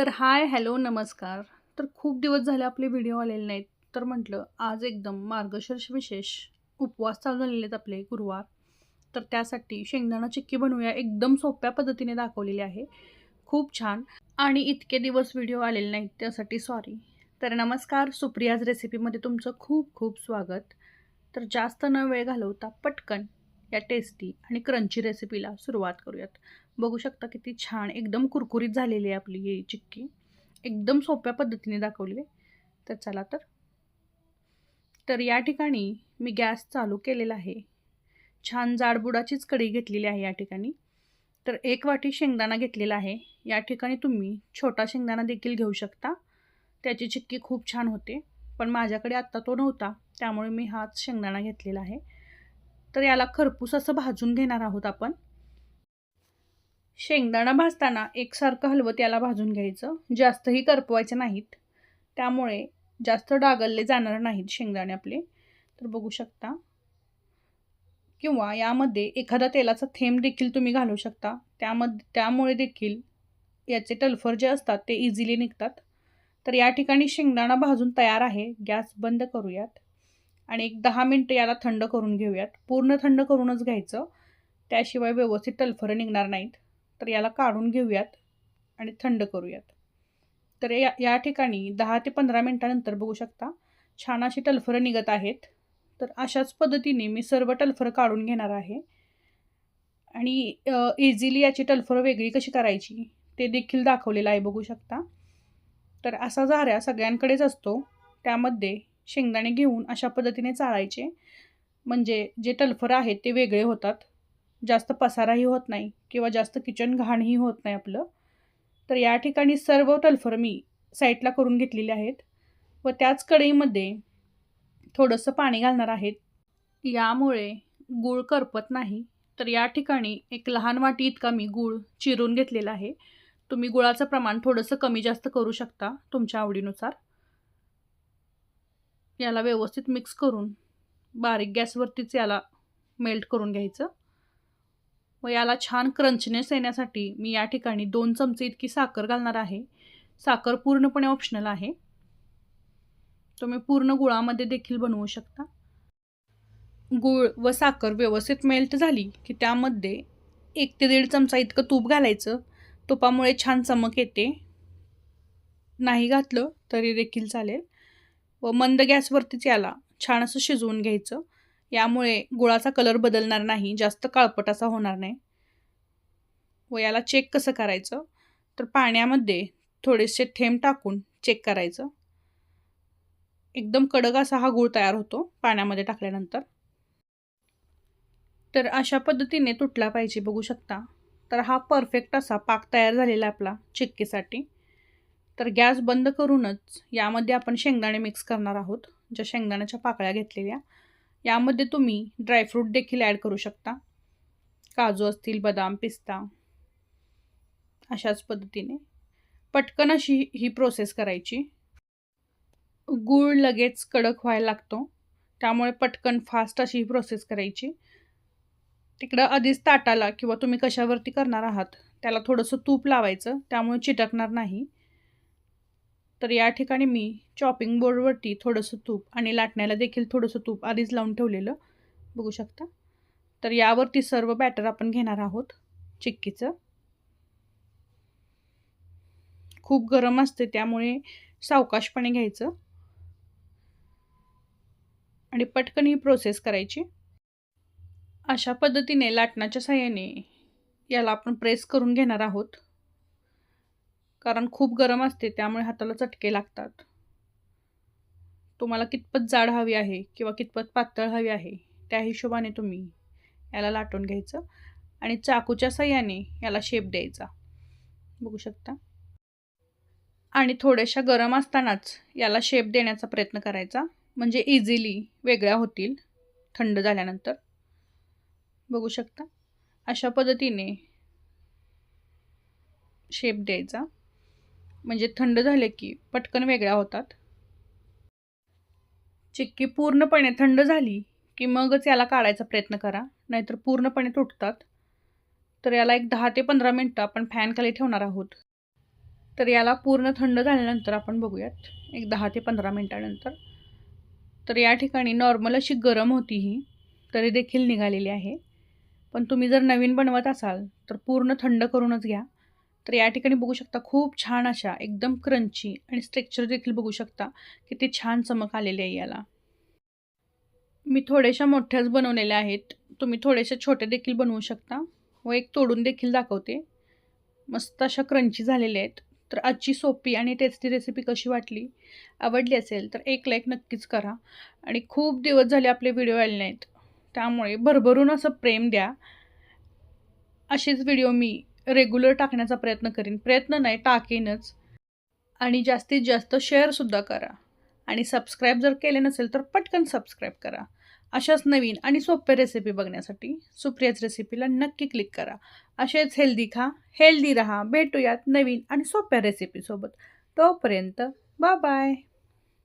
तर hi hello नमस्कार. तर खूप दिवस झाले आपले व्हिडिओ आलेले नाहीत. तर म्हटलं आज एकदम मार्गशीर्ष विशेष उपवास चालू झालेले आहेत आपले गुरुवार. तर त्यासाठी शेंगदाणा चिक्की बनवूया. एकदम सोप्या पद्धतीने दाखवलेली आहे. खूप छान. आणि इतके दिवस व्हिडिओ आलेले नाहीत त्यासाठी सॉरी तर नमस्कार सुप्रियाज रेसिपीमध्ये तुमचं खूप खूप स्वागत. तर जास्त न वेळ घालवता पटकन या टेस्टी आणि क्रंची रेसिपीला सुरुवात करूयात. बघू शकता किती छान एकदम कुरकुरीत झालेली आहे आपली ही चिक्की. एकदम सोप्या पद्धतीने दाखवली. तर चला तर. तर या ठिकाणी मी गॅस चालू केलेला आहे. छान जाडबुडाचीच कढी घेतलेली आहे या ठिकाणी. तर एक वाटी शेंगदाणा घेतलेला आहे. या ठिकाणी तुम्ही छोटा शेंगदाणा देखील घेऊ शकता. त्याची चिक्की खूप छान होते. पण माझ्याकडे आत्ता तो नव्हता. त्यामुळे मी हाच शेंगदाणा घेतलेला आहे. तर याला खरपूस असं भाजून घेणार आहोत आपण. शेंगदाणा भाजताना एकसारखं हलवं त्याला भाजून घ्यायचं. जास्तही करपवायचे नाहीत. त्यामुळे जास्त डागलले जाणार नाहीत शेंगदाणे आपले. तर बघू शकता. किंवा यामध्ये एखादा तेलाचा थेंब देखील तुम्ही घालू शकता. त्यामध्ये त्यामुळे देखील याचे टल्फर जे असतात ते इझिली निघतात. तर या ठिकाणी शेंगदाणा भाजून तयार आहे. गॅस बंद करूयात. आणि एक दहा मिनटं याला थंड करून घेऊयात. पूर्ण थंड करूनच घ्यायचं. त्याशिवाय व्यवस्थित टल्फरं निघणार नाहीत. तर याला काढून घेऊयात आणि थंड करूयात. तर या या ठिकाणी दहा ते पंधरा मिनटानंतर बघू शकता छान अशी टलफरं निघत आहेत. तर अशाच पद्धतीने मी सर्व टलफरं काढून घेणार आहे. आणि इझिली याची टलफरं वेगळी कशी करायची ते देखील दाखवलेलं आहे बघू शकता. तर असा झाऱ्या सगळ्यांकडेच असतो. त्यामध्ये शेंगदाणे घेऊन अशा पद्धतीने चाळायचे. म्हणजे जे टलफरं आहेत ते वेगळे होतात. जास्त पसाराही होत नाही किंवा जास्त किचन घाणही होत नाही आपलं तर या ठिकाणी सर्व तलफर मी साईडला करून घेतलेले आहेत व त्याच कढईमध्ये थोडंसं पाणी घालणार आहेत. यामुळे गूळ करपत नाही. तर या ठिकाणी एक लहान वाटी इतका मी गूळ चिरून घेतलेला आहे. तुम्ही गुळाचं प्रमाण थोडंसं कमी जास्त करू शकता तुमच्या आवडीनुसार. याला व्यवस्थित मिक्स करून बारीक गॅसवरतीच याला मेल्ट करून घ्यायचं. व याला छान क्रंचनेस येण्यासाठी मी या ठिकाणी दोन चमचे इतकी साखर घालणार आहे. साखर पूर्णपणे ऑप्शनल आहे. तुम्ही पूर्ण गुळामध्ये देखील बनवू शकता. गूळ व साखर व्यवस्थित मेल्ट झाली की त्यामध्ये एक ते दीड चमचा इतकं तूप घालायचं. तुपामुळे छान चमक येते. नाही घातलं तरी देखील चालेल. व मंद गॅसवरतीच याला छान असं शिजवून घ्यायचं. यामुळे गुळाचा कलर बदलणार नाही जास्त काळपट असा होणार नाही. व याला चेक कसं करायचं? तर पाण्यामध्ये थोडेसे थेंब टाकून चेक करायचं. एकदम कडक असा हा गूळ तयार होतो पाण्यामध्ये टाकल्यानंतर. तर अशा पद्धतीने तुटला पाहिजे बघू शकता. तर हा परफेक्ट असा पाक तयार झालेला आपला चिक्कीसाठी. तर गॅस बंद करूनच यामध्ये आपण शेंगदाणे मिक्स करणार आहोत ज्या शेंगदाण्याच्या पाकळ्या घेतलेल्या. यामध्ये तुम्ही ड्रायफ्रूट देखील ॲड करू शकता. काजू असतील बदाम पिस्ता अशाच पद्धतीने. पटकन अशी ही प्रोसेस करायची. गूळ लगेच कडक व्हायला लागतो. त्यामुळे पटकन फास्ट अशी ही प्रोसेस करायची. तिकडं आधीच ताटाला किंवा तुम्ही कशावरती करणार आहात त्याला थोडंसं तूप लावायचं. त्यामुळे चिटकणार नाही. तर या ठिकाणी मी चॉपिंग बोर्डवरती थोडंसं तूप आणि लाटण्याला देखील थोडंसं तूप आधीच लावून ठेवलेलं. बघू शकता. तर यावरती सर्व बॅटर आपण घेणार आहोत. चिक्कीचं. खूप गरम असते त्यामुळे सावकाशपणे घ्यायचं. आणि पटकन ही प्रोसेस करायची. अशा पद्धतीने लाटणाच्या साह्याने याला आपण प्रेस करून घेणार आहोत. कारण खूप गरम असते त्यामुळे हाताला चटके लागतात. तुम्हाला कितपत जाड हवी आहे किंवा कितपत पातळ हवी आहे त्या हिशोबाने तुम्ही याला लाटून घ्यायचं आणि चाकूच्या सहाय्याने याला शेप द्यायचा. बघू शकता? आणि थोड्याशा गरम असतानाच याला शेप देण्याचा प्रयत्न करायचा. म्हणजे इझिली वेगळ्या होतील थंड झाल्यानंतर. बघू शकता? अशा पद्धतीने शेप द्यायचा. म्हणजे थंड झाले की पटकन वेगळ्या होतात. चिक्की पूर्णपणे थंड झाली की मगच याला काढायचा प्रयत्न करा नाहीतर पूर्णपणे तुटतात. तर याला एक दहा ते पंधरा मिनटं आपण फॅनखाली ठेवणार आहोत. तर याला पूर्ण थंड झाल्यानंतर आपण बघूयात एक दहा ते पंधरा मिनटानंतर. तर या ठिकाणी नॉर्मल अशी गरम होती ही तरी देखील निघालेली आहे. पण तुम्ही जर नवीन बनवत असाल तर पूर्ण थंड करूनच घ्या. तर या ठिकाणी बघू शकता खूप छान अशा एकदम क्रंची आणि स्ट्रेक्चर देखील बघू शकता किती छान चमक आलेली आहे याला. मी थोड्याशा मोठ्याच बनवलेल्या आहेत. तुम्ही थोडेसे छोटे देखील बनवू शकता व एक तोडून देखील दाखवते. मस्त अशा क्रंची झालेल्या आहेत. तर आजची सोपी आणि टेस्टी रेसिपी कशी वाटली? आवडली असेल तर एक लाईक नक्कीच करा. आणि खूप दिवस झाले आपले व्हिडिओ आले नाहीत. त्यामुळे भरभरून असं प्रेम द्या. असेच व्हिडिओ मी रेग्युलर टाकण्याचा प्रयत्न करीन. प्रयत्न नाही टाकेनच. आणि जास्तीत जास्त शेअरसुद्धा करा. आणि सबस्क्राईब जर केले नसेल तर पटकन सबस्क्राईब करा. अशाच नवीन आणि सोप्या रेसिपी बघण्यासाठी सुप्रियाच रेसिपीला नक्की क्लिक करा. असेच हेल्दी खा हेल्दी राहा. भेटूयात नवीन आणि सोप्या रेसिपीसोबत तोपर्यंत बाय बाय